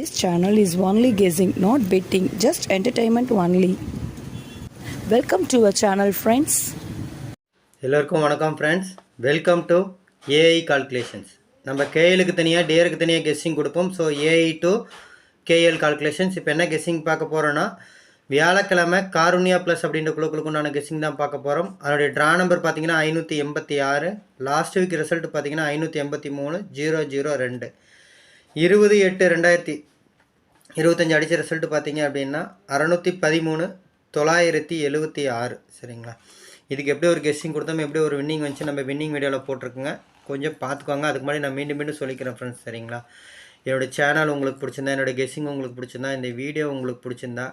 This channel is only guessing, not betting, just entertainment only. Welcome to our channel friends. எல்லோருக்கும் வணக்கம் friends welcome to AI calculations நம்ம கேஎலுக்கு தனியாக டேருக்கு தனியாக கெஸ்ஸிங் கொடுப்போம். So AI to KL calculations இப்போ என்ன கெஸ்ஸிங் பார்க்க போகிறோன்னா வியாழக்கிழமை காருண்யா ப்ளஸ் அப்படின்ற குழுக்களுக்கு உண்டான கெஸ்ஸிங் தான் பார்க்க போகிறோம் அதனுடைய ட்ரா நம்பர் பார்த்தீங்கன்னா ஐநூற்றி எண்பத்தி ஆறு. லாஸ்ட் வீக் ரிசல்ட் பார்த்தீங்கன்னா ஐநூற்றி எண்பத்தி மூணு ஜீரோ ஜீரோ ரெண்டு. இருபது எட்டு ரெண்டாயிரத்தி இருபத்தஞ்சி அடித்த ரிசல்ட் பார்த்தீங்க அப்படின்னா அறநூற்றி பதிமூணு தொள்ளாயிரத்தி எழுபத்தி ஆறு. சரிங்களா? இதுக்கு எப்படி ஒரு கெஸ்ஸிங் கொடுத்தோம் எப்படி ஒரு வின்னிங் வந்துச்சு நம்ம வின்னிங் வீடியோவில் போட்டிருக்குங்க. கொஞ்சம் பார்த்துக்கோங்க. அதுக்கு முன்னாடி நான் மீண்டும் மீண்டும் சொல்லிக்கிறேன் ஃப்ரெண்ட்ஸ் சரிங்களா? என்னோடய சேனல் உங்களுக்கு பிடிச்சிருந்தா என்னோடய கெஸ்ஸிங் உங்களுக்கு பிடிச்சிருந்தா இந்த வீடியோ உங்களுக்கு பிடிச்சிருந்தா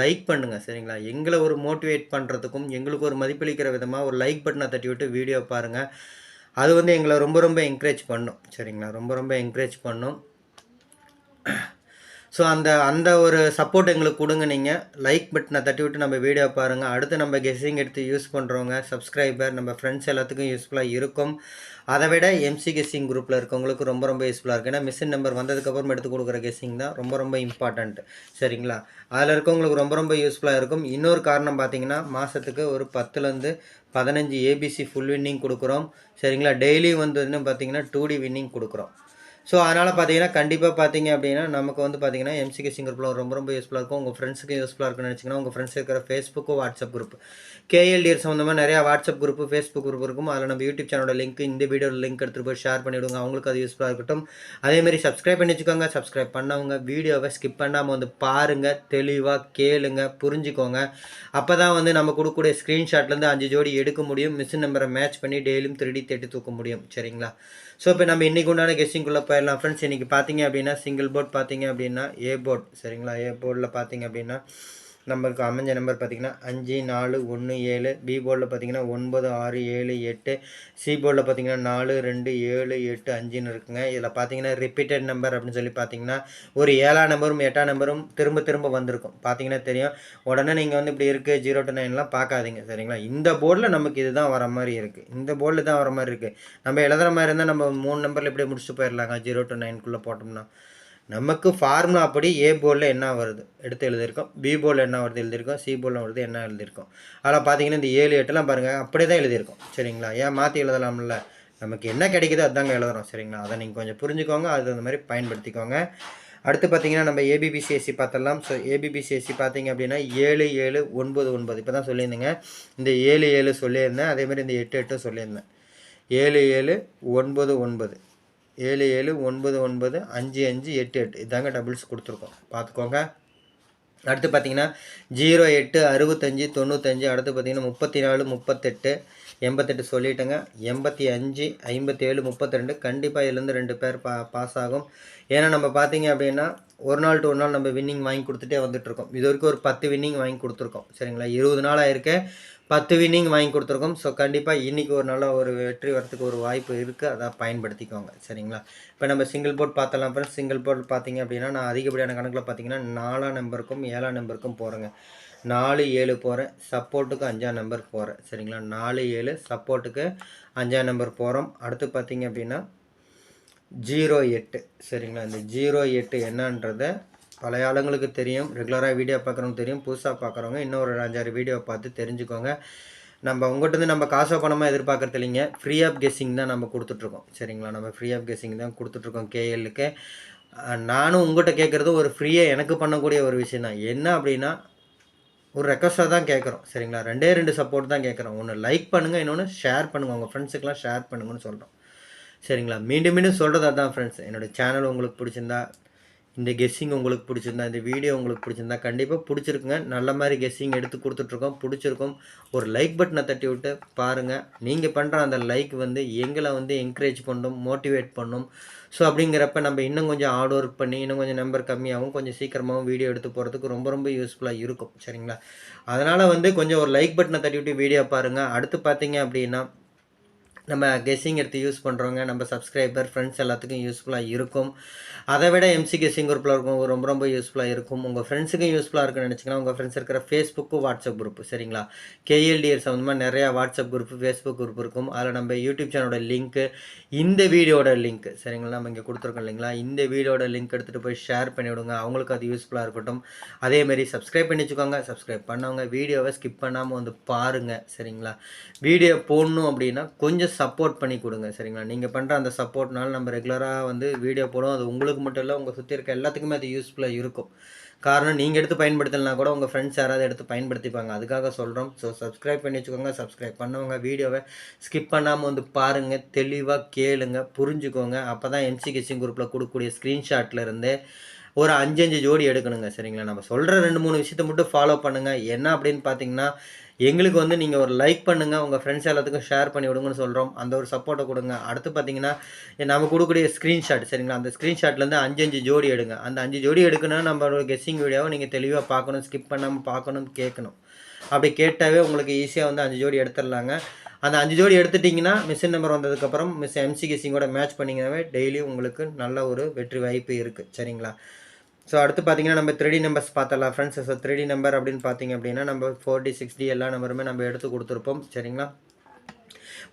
லைக் பண்ணுங்கள் சரிங்களா? எங்களை ஒரு மோட்டிவேட் பண்ணுறதுக்கும் எங்களுக்கு ஒரு மதிப்பளிக்கிற விதமாக ஒரு லைக் பட்டனை தட்டி விட்டு வீடியோ பாருங்கள் அது வந்து எங்களை ரொம்ப ரொம்ப என்கரேஜ் பண்ணும். சரிங்களா? ரொம்ப ரொம்ப என்கரேஜ் பண்ணும். ஸோ அந்த அந்த ஒரு சப்போர்ட் எங்களுக்கு கொடுங்க நீங்கள் லைக் பட்டனை தட்டி விட்டு நம்ம வீடியோ பாருங்கள் அடுத்து நம்ம கெஸ்ஸிங் எடுத்து யூஸ் பண்ணுறவங்க சப்ஸ்கிரைபர் நம்ம ஃப்ரெண்ட்ஸ் எல்லாத்துக்கும் யூஸ்ஃபுல்லாக இருக்கும். அதை விட எம்சி கெஸ்ஸிங் குரூப்பில் இருக்கவங்களுக்கு ரொம்ப ரொம்ப யூஸ்ஃபுல்லாக இருக்குது ஏன்னா மிஷின் நம்பர் வந்ததுக்கப்புறம் எடுத்து கொடுக்குற கெஸ்ஸிங் தான் ரொம்ப ரொம்ப இம்பார்ட்டண்ட் சரிங்களா? அதில் இருக்கவங்களுக்கு ரொம்ப ரொம்ப யூஸ்ஃபுல்லாக இருக்கும். இன்னொரு காரணம் பார்த்தீங்கன்னா மாதத்துக்கு ஒரு பத்துலேருந்து பதினஞ்சு ஏபிசி ஃபுல் வின்னிங் கொடுக்குறோம். சரிங்களா? டெய்லி வந்து பார்த்தீங்கன்னா டூ டி வின்னிங் கொடுக்குறோம். ஸோ அதனால் பார்த்தீங்கன்னா கண்டிப்பாக பார்த்தீங்க அப்படின்னா நமக்கு வந்து பார்த்தீங்கன்னா எம்சிகே சிங்கர் ப்ளோ ரொம்ப ரொம்ப யூஸ்ஃபுல்லாக இருக்கும். உங்கள் ஃப்ரெண்ட்ஸுக்கு யூஸ்ஃபுல்லாக இருக்குன்னு நினச்சிங்கன்னா உங்கள் ஃப்ரெண்ட்ஸ் இருக்கிற ஃபேஸ்புக்கு வாட்ஸ்அப் குரூப் கேஎல்டிஆர் சம்மந்தமாக நிறையா வாட்ஸ்அப் குரூப் ஃபேஸ்புக் குரூப் இருக்கும். அதில் நம்ம யூடியூப் சேனலோட லிங்க் இந்த வீடியோட லிங்க் எடுத்துகிட்டு போய் ஷேர் பண்ணிவிடுங்க அவங்களுக்கு அது யூஸ்ஃபுல்லாக இருக்கட்டும். அதேமாதிரி சப்ஸ்கிரைப் பண்ணி வச்சுக்கோங்க. சப்ஸ்கிரைப் பண்ணவங்க வீடியோவை ஸ்கிப் பண்ணாமல் வந்து பாருங்கள் தெளிவாக கேளுங்க. புரிஞ்சுக்கோங்க. அப்போ தான் வந்து நம்ம கொடுக்கக்கூடிய ஸ்க்ரீன்ஷாட்லேருந்து அஞ்சு ஜோடி எடுக்க முடியும். மிஷின் நம்பரை மேட்ச் பண்ணி டெய்லியும் திருடி தேட்டி தூக்க முடியும். சரிங்களா? ஸோ இப்போ நம்ம இன்றைக்கு உண்டான கெஸ்டிங்குள்ளே போயிடலாம். ஃப்ரெண்ட்ஸ் இன்றைக்கி பார்த்தீங்க அப்படின்னா சிங்கிள் போர்ட் பார்த்தீங்க அப்படின்னா ஏ போர்ட் சரிங்களா? ஏ போர்டில் பார்த்தீங்க அப்படின்னா நம்மளுக்கு அமைஞ்ச நம்பர் பார்த்தீங்கன்னா அஞ்சு நாலு ஒன்று ஏழு பி போர்டில் பார்த்தீங்கன்னா ஒன்பது ஆறு ஏழு எட்டு சி போர்டில் பார்த்தீங்கன்னா நாலு ரெண்டு ஏழு எட்டு அஞ்சுன்னு இருக்குங்க. இதில் பார்த்தீங்கன்னா ரிப்பீட்டட் நம்பர் அப்படின்னு சொல்லி பார்த்தீங்கன்னா ஒரு ஏழாம் நம்பரும் எட்டாம் நம்பரும் திரும்ப திரும்ப வந்திருக்கும். பார்த்தீங்கன்னா தெரியும். உடனே நீங்கள் வந்து இப்படி இருக்குது ஜீரோ டு நைன்லாம் பார்க்காதீங்க சரிங்களா? இந்த போர்டில் நமக்கு இதுதான் வர மாதிரி இருக்குது இந்த போர்டில் தான் வர மாதிரி இருக்குது நம்ம எழுதுற மாதிரி இருந்தால் நம்ம மூணு நம்பரில் இப்படியே முடிச்சுட்டு போயிடலாங்க ஜீரோ டு நைன்குள்ளே போட்டோம்னா. நமக்கு ஃபார்முலா அப்படி ஏ போர்டில் என்ன வருது? எடுத்து எழுதியிருக்கோம். பி போர்டில் என்ன வருது? எழுதியிருக்கோம். சி போர்டில் வருது. என்ன எழுதியிருக்கோம்? அதில் பார்த்தீங்கன்னா இந்த ஏழு எட்டுலாம் பாருங்கள் அப்படியே தான் எழுதியிருக்கோம். சரிங்களா? ஏன் மாற்றி எழுதலாம்ல? நமக்கு என்ன கிடைக்குதோ அதாங்க எழுதுறோம். சரிங்களா? அதை நீங்கள் கொஞ்சம் புரிஞ்சுக்கோங்க. அது அந்த மாதிரி பயன்படுத்திக்கோங்க. அடுத்து பார்த்தீங்கன்னா நம்ம ஏபிபிசிஎஸ்சி பார்த்தலாம் ஸோ ஏபிபிசிஎஸ்சி பார்த்தீங்க அப்படின்னா ஏழு ஏழு ஒன்பது ஒன்பது. இப்போ தான் சொல்லியிருந்தேங்க. இந்த ஏழு ஏழு சொல்லியிருந்தேன். அதேமாதிரி இந்த எட்டு எட்டும் சொல்லியிருந்தேன். ஏழு ஏழு ஒன்பது ஒன்பது. ஏழு ஏழு ஒன்பது ஒன்பது அஞ்சு அஞ்சு எட்டு எட்டு. இதாங்க டபுள்ஸ் கொடுத்துருக்கோம். பார்த்துக்கோங்க. அடுத்து பார்த்தீங்கன்னா ஜீரோ எட்டு அறுபத்தஞ்சி தொண்ணூத்தஞ்சு. அடுத்து பார்த்தீங்கன்னா முப்பத்தி நாலு முப்பத்தெட்டு எண்பத்தெட்டு சொல்லிட்டேங்க. எண்பத்தி அஞ்சு ஐம்பத்தேழு முப்பத்தி ரெண்டு கண்டிப்பாக இதுலேருந்து ரெண்டு பேர் பா பாஸ் ஆகும். ஏன்னா நம்ம பார்த்தீங்க அப்படின்னா ஒரு நாள் டு ஒரு நாள் நம்ம வின்னிங் வாங்கி கொடுத்துட்டே வந்துட்டுருக்கோம். இது வரைக்கும் ஒரு பத்து வின்னிங் வாங்கி கொடுத்துருக்கோம். சரிங்களா? இருபது நாள் ஆயிருக்கு. பத்து வின்னிங் வாங்கி கொடுத்துருக்கோம். ஸோ கண்டிப்பாக இன்றைக்கி ஒரு நல்ல ஒரு வெற்றி வரத்துக்கு ஒரு வாய்ப்பு இருக்குது அதை பயன்படுத்திக்கோங்க. சரிங்களா? இப்போ நம்ம சிங்கிள் போர்ட் பார்த்தலாம் அப்புறம் சிங்கிள் போர்ட் பார்த்தீங்க அப்படின்னா நான் அதிகப்படியான கணக்கில் பார்த்தீங்கன்னா நாலாம் நம்பருக்கும் ஏழாம் நம்பருக்கும் போகிறேங்க நாலு ஏழு போகிறேன் சப்போர்ட்டுக்கு அஞ்சாம் நம்பர் போகிறேன் சரிங்களா? நாலு ஏழு சப்போர்ட்டுக்கு அஞ்சாம் நம்பர் போகிறோம் அடுத்து பார்த்தீங்க அப்படின்னா ஜீரோ எட்டு சரிங்களா? இந்த ஜீரோ எட்டு என்னன்றதை பழைய ஆளுங்களுக்கு தெரியும் ரெகுலராக வீடியோ பார்க்குறவங்க தெரியும் புதுசாக பார்க்குறவங்க இன்னும் ஒரு அஞ்சாறு வீடியோ பார்த்து தெரிஞ்சுக்கோங்க. நம்ம உங்கள்கிட்ட நம்ம காசோ பணமாக எதிர்பார்க்குறது இல்லைங்க. ஃப்ரீ ஆஃப் கெஸ்ஸிங் தான் நம்ம கொடுத்துட்ருக்கோம். சரிங்களா? நம்ம ஃப்ரீ ஆஃப் கெஸ்ஸிங் தான் கொடுத்துட்ருக்கோம் கேஎல்லுக்கு நானும் உங்கள்கிட்ட கேட்குறது ஒரு ஃப்ரீயாக எனக்கு பண்ணக்கூடிய ஒரு விஷயம் தான். என்ன அப்படின்னா ஒரு ரெக்வஸ்ட்டாக தான் கேட்குறோம். சரிங்களா? ரெண்டே ரெண்டு சப்போர்ட் தான் கேட்குறோம். ஒன்று லைக் பண்ணுங்கள் இன்னொன்று ஷேர் பண்ணுங்கள் உங்கள் ஃப்ரெண்ட்ஸுக்கெலாம் ஷேர் பண்ணுங்கன்னு சொல்கிறோம் சரிங்களா? மீண்டும் மீண்டும் சொல்கிறது அதான் ஃப்ரெண்ட்ஸ் என்னோடய சேனல் உங்களுக்கு பிடிச்சிருந்தா இந்த கெஸ்ஸிங் உங்களுக்கு பிடிச்சிருந்தா இந்த வீடியோ உங்களுக்கு பிடிச்சிருந்தா கண்டிப்பாக பிடிச்சிருக்குங்க. நல்ல மாதிரி கெஸ்ஸிங் எடுத்து கொடுத்துட்ருக்கோம். பிடிச்சிருக்கும். ஒரு லைக் பட்டனை தட்டி விட்டு பாருங்கள் நீங்கள் பண்ணுற அந்த லைக் வந்து எங்களை வந்து என்கரேஜ் பண்ணும் மோட்டிவேட் பண்ணும். ஸோ அப்படிங்கிறப்ப நம்ம இன்னும் கொஞ்சம் ஹார்ட் ஒர்க் பண்ணி இன்னும் கொஞ்சம் நம்பர் கம்மியாகவும் கொஞ்சம் சீக்கிரமாகவும் வீடியோ எடுத்து போகிறதுக்கு ரொம்ப ரொம்ப யூஸ்ஃபுல்லாக இருக்கும். சரிங்களா? அதனால் வந்து கொஞ்சம் ஒரு லைக் பட்டனை தட்டி விட்டு வீடியோ பாருங்கள் அடுத்து பார்த்தீங்க அப்படின்னா நம்ம கெஸ்ஸிங் எடுத்து யூஸ் பண்ணுறவங்க நம்ம சப்ஸ்கிரைபர் ஃப்ரெண்ட்ஸ் எல்லாத்துக்கும் யூஸ்ஃபுல்லாக இருக்கும். அதை விட எம்சி கெஸ்ஸிங் குரூப்பில் இருக்கும் ரொம்ப ரொம்ப யூஸ்ஃபுல்லாக இருக்கும். உங்கள் ஃப்ரெண்ட்ஸுக்கும் யூஸ்ஃபுல்லாக இருக்குன்னு நினச்சிங்கன்னா உங்கள் ஃப்ரெண்ட்ஸ் இருக்கிற ஃபேஸ்புக்கு வாட்ஸ்அப் குரூப் சரிங்களா? கேஎல்டிஎர் சம்மந்தமாக நிறையா வாட்ஸ்அப் குரூப் ஃபேஸ்புக் குரூப் இருக்கும். அதில் நம்ம யூடியூப் சேனலோட லிங்க்கு இந்த வீடியோட லிங்க் சரிங்களா? நம்ம இங்கே கொடுத்துருக்கோம் இல்லைங்களா? இந்த வீடியோட லிங்க் எடுத்துகிட்டு போய் ஷேர் பண்ணிவிடுங்க அவங்களுக்கு அது யூஸ்ஃபுல்லாக இருக்கட்டும். அதேமாரி சப்ஸ்கிரைப் பண்ணி வச்சுக்கோங்க. சப்ஸ்கிரைப் பண்ணவங்க வீடியோவை ஸ்கிப் பண்ணாமல் வந்து பாருங்கள் சரிங்களா? வீடியோ போடணும் அப்படின்னா கொஞ்சம் சப்போர்ட் பண்ணி கொடுங்க சரிங்களா? நீங்கள் பண்ணுற அந்த சப்போர்ட்னால நம்ம ரெகுலராக வந்து வீடியோ போடுவோம். அது உங்களுக்கு மட்டும் இல்லை உங்கள் சுற்றி இருக்க எல்லாத்துக்குமே அது யூஸ்ஃபுல்லாக இருக்கும். காரணம் நீங்கள் எடுத்து பயன்படுத்தலைனா கூட உங்கள் ஃப்ரெண்ட்ஸ் யாராவது எடுத்து பயன்படுத்திப்பாங்க. அதுக்காக சொல்கிறோம் ஸோ சப்ஸ்கிரைப் பண்ணி வச்சுக்கோங்க. சப்ஸ்கிரைப் பண்ணவங்க வீடியோவை ஸ்கிப் பண்ணாமல் வந்து பாருங்கள் தெளிவாக கேளுங்க. புரிஞ்சுக்கோங்க. அப்போ தான் எம்சி கிச்சிங் குரூப்பில் கொடுக்கக்கூடிய ஸ்க்ரீன்ஷாட்டில் இருந்தே ஒரு அஞ்சு ஜோடி எடுக்கணுங்க சரிங்களா? நம்ம சொல்கிற ரெண்டு மூணு விஷயத்தை மட்டும் ஃபாலோ பண்ணுங்கள் என்ன அப்படின்னு பார்த்தீங்கன்னா எங்களுக்கு வந்து நீங்கள் ஒரு லைக் பண்ணுங்கள் உங்கள் ஃப்ரெண்ட்ஸ் எல்லாத்துக்கும் ஷேர் பண்ணி விடுங்கன்னு சொல்கிறோம் அந்த ஒரு சப்போர்ட்டை கொடுங்க. அடுத்து பார்த்தீங்கன்னா நம்ம கொடுக்கக்கூடிய ஸ்க்ரீன்ஷாட் சரிங்களா? அந்த ஸ்க்ரீன்ஷாட்லேருந்து அஞ்சு அஞ்சு ஜோடி எடுங்க. அந்த அஞ்சு ஜோடி எடுக்கணும்னா நம்மளோட கெஸ்ஸிங் வீடியோவை நீங்கள் தெளிவாக பார்க்கணும் ஸ்கிப் பண்ணாமல் பார்க்கணும் கேட்கணும். அப்படி கேட்டாவே உங்களுக்கு ஈஸியாக வந்து அஞ்சு ஜோடி எடுத்துடலாங்க. அந்த அஞ்சு ஜோடி எடுத்துட்டிங்கன்னா மிஷின் நம்பர் வந்ததுக்கப்புறம் மிஸ் எம்சி கெஸ்ஸிங்கோட மேட்ச் பண்ணிங்கனாவே டெய்லியும் உங்களுக்கு நல்ல ஒரு வெற்றி வாய்ப்பு இருக்குது சரிங்களா? ஸோ அடுத்து பார்த்தீங்கன்னா நம்ம த்ரீ நம்பர்ஸ் பார்த்தலாம் ஃப்ரெண்ட்ஸ் ஸோ த்ரீ நம்பர் அப்படின்னு பார்த்தீங்க அப்படின்னா நம்ம ஃபோர் டி சிக்ஸ் டி எல்லா நம்பருமே நம்ம எடுத்து கொடுத்துருப்போம். சரிங்களா?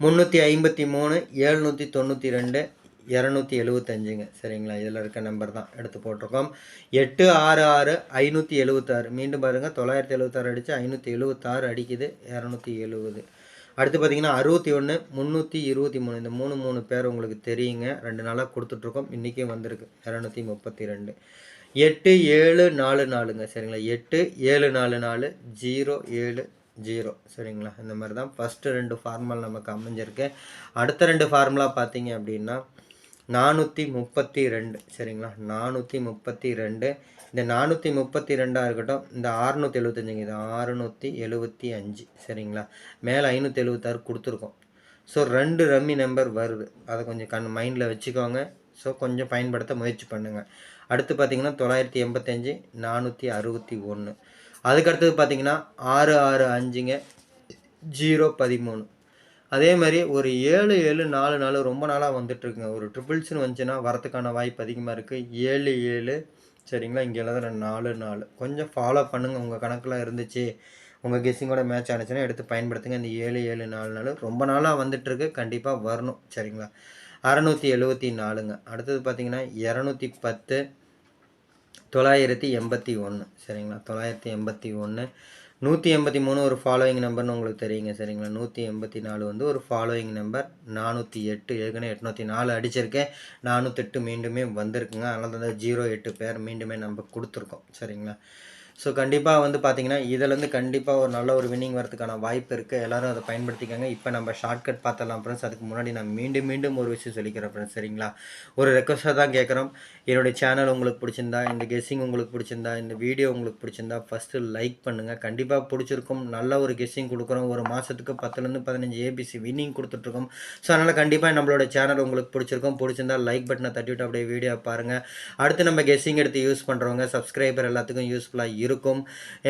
முந்நூற்றி ஐம்பத்தி மூணு ஏழ்நூற்றி தொண்ணூற்றி ரெண்டு இரநூத்தி எழுபத்தஞ்சுங்க சரிங்களா? இதில் இருக்க நம்பர் தான் எடுத்து போட்டிருக்கோம். எட்டு ஆறு ஆறு ஐநூற்றி எழுபத்தாறு மீண்டும் பாருங்கள் தொள்ளாயிரத்தி எழுபத்தாறு அடித்து ஐநூற்றி எழுபத்தாறு அடிக்குது இரநூத்தி எழுபது அடுத்து பார்த்தீங்கன்னா அறுபத்தி ஒன்று முந்நூற்றி இருபத்தி மூணு. இந்த மூணு மூணு பேர் உங்களுக்கு தெரியுங்க. ரெண்டு நாளாக கொடுத்துட்ருக்கோம் இன்றைக்கும் வந்திருக்கு இரநூத்தி முப்பத்தி ரெண்டு. எட்டு ஏழு நாலு நாலுங்க. சரிங்களா? எட்டு ஏழு நாலு நாலு ஜீரோ ஏழு ஜீரோ. சரிங்களா? இந்த மாதிரி தான் ஃபஸ்ட்டு ரெண்டு ஃபார்முலா நமக்கு அமைஞ்சிருக்கு. அடுத்த ரெண்டு ஃபார்முலா பார்த்தீங்க அப்படின்னா நானூற்றி முப்பத்தி ரெண்டு. சரிங்களா? நானூற்றி முப்பத்தி ரெண்டு. இந்த நானூற்றி முப்பத்தி ரெண்டாக இருக்கட்டும் இந்த அறுநூற்றி எழுபத்தஞ்சுங்க இது அறுநூற்றி எழுபத்தி அஞ்சு. சரிங்களா? மேலே ஐநூற்றி எழுபத்தாறு கொடுத்துருக்கோம். ஸோ ரெண்டு ரம்மி நம்பர் வருது. அதை கொஞ்சம் கண் மைண்டில் வச்சுக்கோங்க. ஸோ கொஞ்சம் பயன்படுத்த முயற்சி பண்ணுங்கள் அடுத்து பார்த்தீங்கன்னா தொள்ளாயிரத்தி எண்பத்தஞ்சு நானூற்றி அறுபத்தி ஒன்று அதுக்கடுத்தது பார்த்தீங்கன்னா ஆறு ஆறு அஞ்சுங்க ஜீரோ பதிமூணு. அதே மாதிரி ஒரு ஏழு ஏழு நாலு நாலு ரொம்ப நாளாக வந்துட்டுருக்குங்க. ஒரு ட்ரிபிள்ஸ்னு வந்துச்சுன்னா வரத்துக்கான வாய்ப்பு அதிகமாக இருக்குது ஏழு ஏழு சரிங்களா? இங்கே எழுதுற நாலு நாலு. கொஞ்சம் ஃபாலோ பண்ணுங்கள் உங்கள் கணக்கில் இருந்துச்சு. உங்கள் கெஸ்ஸிங்கோட மேட்ச் ஆனிச்சுன்னா எடுத்து பயன்படுத்துங்க. இந்த ஏழு ஏழு நாலு நாலு ரொம்ப நாளாக வந்துட்டுருக்கு. கண்டிப்பாக வரணும் சரிங்களா? அறநூற்றி எழுபத்தி நாலுங்க. அடுத்தது பார்த்தீங்கன்னா இரநூத்தி பத்து தொள்ளாயிரத்தி எண்பத்தி ஒன்று சரிங்களா? தொள்ளாயிரத்தி எண்பத்தி ஒன்று நூற்றி எண்பத்தி மூணு ஒரு ஃபாலோயிங் நம்பர்னு உங்களுக்கு தெரியுங்க சரிங்களா? நூற்றி எண்பத்தி நாலு வந்து ஒரு ஃபாலோயிங் நம்பர் நானூற்றி எட்டு ஏற்கனவே எட்நூற்றி நாலு அடிச்சிருக்கேன். நானூற்றெட்டு மீண்டுமே வந்திருக்குங்க. அதனால தான் ஜீரோ எட்டு பேர் மீண்டுமே நம்ம கொடுத்துருக்கோம் சரிங்களா? ஸோ கண்டிப்பாக வந்து பார்த்தீங்கன்னா இதுலேருந்து கண்டிப்பாக ஒரு நல்ல ஒரு வின்னிங் வரதுக்கான வாய்ப்பு இருக்குது எல்லோரும் அதை பயன்படுத்திக்கோங்க. இப்போ நம்ம ஷார்ட்கட் பார்த்தலாம் ஃப்ரெண்ட்ஸ் அதுக்கு முன்னாடி நான் மீண்டும் மீண்டும் ஒரு விஷயம் சொல்லிக்கிறேன் ஃப்ரெண்ட்ஸ் சரிங்களா? ஒரு ரெக்வஸ்ட்டாக தான் கேட்குறோம் என்னுடைய சேனல் உங்களுக்கு பிடிச்சிருந்தா இந்த கெஸ்ஸிங் உங்களுக்கு பிடிச்சிருந்தா இந்த வீடியோ உங்களுக்கு பிடிச்சிருந்தா ஃபஸ்ட்டு லைக் பண்ணுங்கள் கண்டிப்பாக பிடிச்சிருக்கும். நல்ல ஒரு கெஸ்ஸிங் கொடுக்குறோம். ஒரு மாதத்துக்கு பத்துலேருந்து பதினஞ்சு ஏபிசி வின்னிங் கொடுத்துட்ருக்கோம். ஸோ அதனால் கண்டிப்பாக நம்மளோட சேனல் உங்களுக்கு பிடிச்சிருக்கும். பிடிச்சிருந்தா லைக் பட்டனை தட்டிவிட்டு அப்படியே வீடியோ பாருங்கள் அடுத்து நம்ம கெஸ்ஸிங் எடுத்து யூஸ் பண்ணுறவங்க சப்ஸ்கிரைபர் எல்லாத்துக்கும் யூஸ்ஃபுல்லாக இருக்கும் இருக்கும்.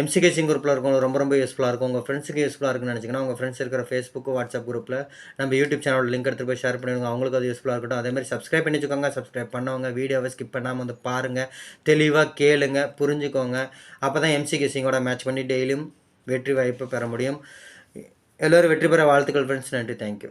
எம்சிகே சிங் குரூப்பில் இருக்கும் ரொம்ப ரொம்ப யூஸ்ஃபுல்லாக இருக்கும். உங்கள் ஃப்ரெண்ட்ஸுக்கு யூஸ்ஃபுல்லாக இருக்குன்னு நினச்சிங்கன்னா உங்கள் ஃப்ரெண்ட்ஸ் இருக்கிற ஃபேஸ்புக் வாட்ஸ்அப் குரூப்பில் நம்ம யூடியூப் சேனலோட லிங்க் எடுத்து போய் ஷேர் பண்ணிடுங்க. அவங்களுக்கு அது யூஸ்ஃபுல்லாக இருக்கட்டும். அதே மாதிரி சப்ஸ்கிரைப் பண்ணி வச்சுக்கோங்க. சப்ஸ்கிரைப் பண்ணவங்க வீடியோவை ஸ்கிப் பண்ணாமல் வந்து பாருங்கள் தெளிவாக கேளுங்க புரிஞ்சுக்கோங்க. அப்போ தான் எம்சிகே சிங்கோட மேட்ச் பண்ணி டெய்லியும் வெற்றி வாய்ப்பு பெற முடியும். எல்லோரும் வெற்றி பெற வாழ்த்துக்கள் ஃப்ரெண்ட்ஸ் நன்றி. தேங்க்யூ